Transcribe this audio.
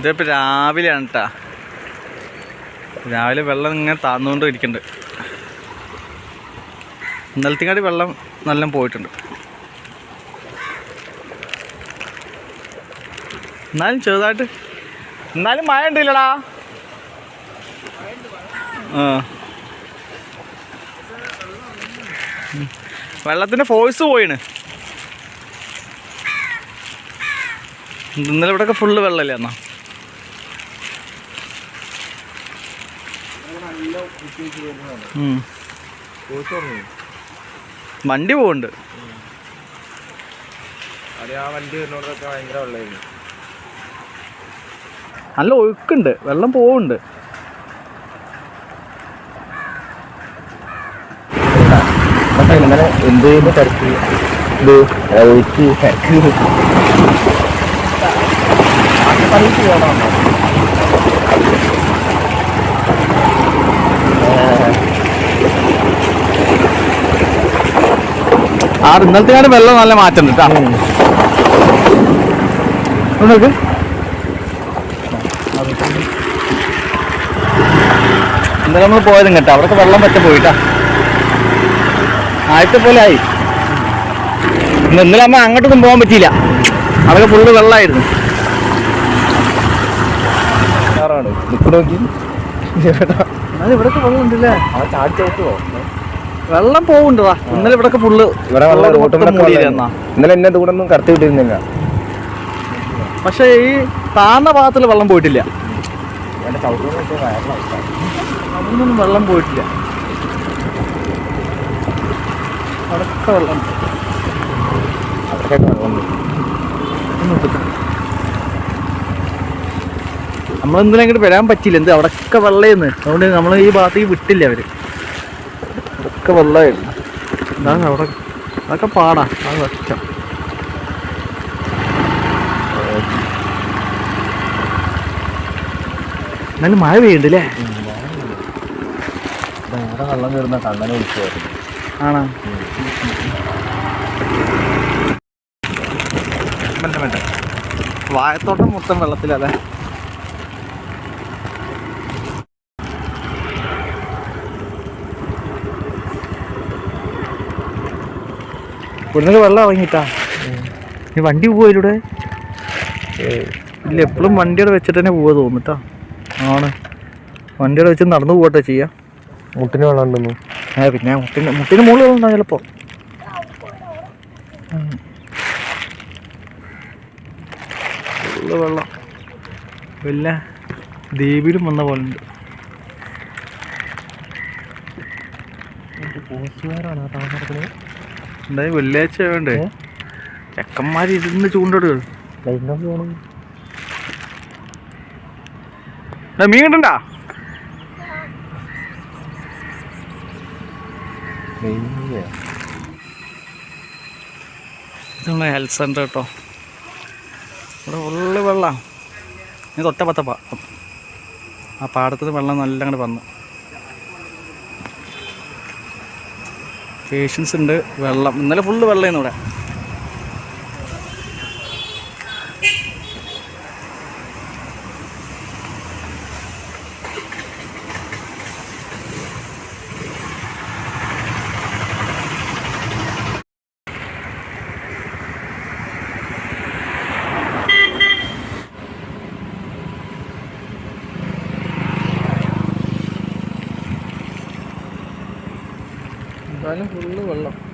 ഇതിപ്പോൾ രാവിലെയാണ് കേട്ടാ രാവിലെ വെള്ളം ഇങ്ങനെ താന്നുകൊണ്ട് ഇരിക്കുന്നുണ്ട് ഇന്നലത്തെങ്ങാടി വെള്ളം നല്ല പോയിട്ടുണ്ട്. എന്നാലും ചെറുതായിട്ട് എന്നാലും മഴ ഉണ്ടല്ലടാ. ആ. ഉം. വെള്ളത്തിന്റെ ഫോഴ്സ് പോയിണ്. ഇന്നലെ ഇവിടെയൊക്കെ ഫുള്ള് വെള്ളമല്ലേ എന്നാ വണ്ടി പോകുന്നുണ്ട് നല്ല ഒഴുക്കുണ്ട്. വെള്ളം പോകുന്നുണ്ട് ഇന്നലെ എന്തെങ്കിലും തിരക്ക്. ഇത് ഒഴിച്ച് തിരക്ക്. പണിക്ക് ഇന്നലത്തെ ആണ് വെള്ളം നല്ല മാറ്റം കേട്ടോ ഇന്നലെ നമ്മൾ പോയതും കേട്ടോ. അവിടൊക്കെ വെള്ളം പറ്റ പോയിട്ടാ ആദ്യത്തെ പോലെ ആയി. ഇന്ന് ഇന്നലെ അങ്ങോട്ടൊന്നും പോകാൻ പറ്റിയില്ല. അതൊക്കെ ഫുള്ള് വെള്ളമായിരുന്നു ഇവിടെ വെള്ളം ഉണ്ടല്ലേ ആ ചാടി ചവിട്ടുവോ വെള്ളം പോകുന്നുണ്ടാ ഇന്നലെ ഇവിടെ ഫുള്ള് ഇവിടെ ഇന്നലെ എന്നെ കൂടെ ഒന്നും കടത്തി വിട്ടിരുന്നില്ല. പക്ഷെ ഈ താന്ന ഭാഗത്തിൽ വെള്ളം പോയിട്ടില്ല. അവിടുന്നൊന്നും വെള്ളം പോയിട്ടില്ല. അവിടൊക്കെ വെള്ളം. നമ്മളെന്തിനാ വരാൻ പറ്റില്ല എന്ത് അവിടൊക്കെ വെള്ളയെന്ന് അതുകൊണ്ട് നമ്മൾ ഈ ഭാഗത്തേക്ക് വിട്ടില്ല അവർ. അവിടൊക്കെ വെള്ളമായിരുന്നു. അവിടെ. അതൊക്കെ പാടാ. അത് കഷ്ടം എന്നാലും മഴ ഇവിടെ വെള്ളം കയറുന്ന കണ്ണനെ വിളിച്ചു ആണോ? വായത്തോട്ടം മൊത്തം വെള്ളത്തിലല്ലേ ഇവിടുന്ന് വെള്ളം ഇറങ്ങിട്ടാ. നീ വണ്ടി പോവാലൂടെ ഇല്ല എപ്പോഴും വണ്ടിയുടെ വെച്ചിട്ട് തന്നെ പോവാ തോന്നിട്ടാ ആണ്. വണ്ടിയുടെ വെച്ച് നടന്നു പോകട്ടെ ചെയ്യാം. മുട്ടിന് വെള്ളം ഉണ്ടെന്നു. ഏ പിന്നെ മുട്ടിന് മുട്ടിന് മുകളിൽ വെള്ളം ചിലപ്പോ ഫുള്ള് വെള്ളം. വല്ല ദ്വീപിലും വന്ന പോലെ ഉണ്ട്. പോസ്റ്റുകാരാണ് താമസത്തിന്. എന്തായാലും വെള്ളിയാഴ്ച വേണ്ടേ ചെക്കന്മാർ ഇരുന്ന് ചൂണ്ടിടുക. ലൈൻകമ്പ് പോകണം മീൻ കിട്ടണ്ടാ? നമ്മളെ ഹെൽത്ത് സെന്റർ കേട്ടോ ഇവിടെ ഫുള്ള് വെള്ളം. ഇത് തൊട്ട പത്തപ്പ ആ പാടത്തിന് വെള്ളം നല്ല അങ്ങോട്ട് വന്നു. പേഷ്യൻസ് ഉണ്ട്. വെള്ളം ഇന്നലെ ഫുള്ള് വെള്ളമായിരുന്നു ഇവിടെ എന്തായാലും ഫുള്ള് വെള്ളം.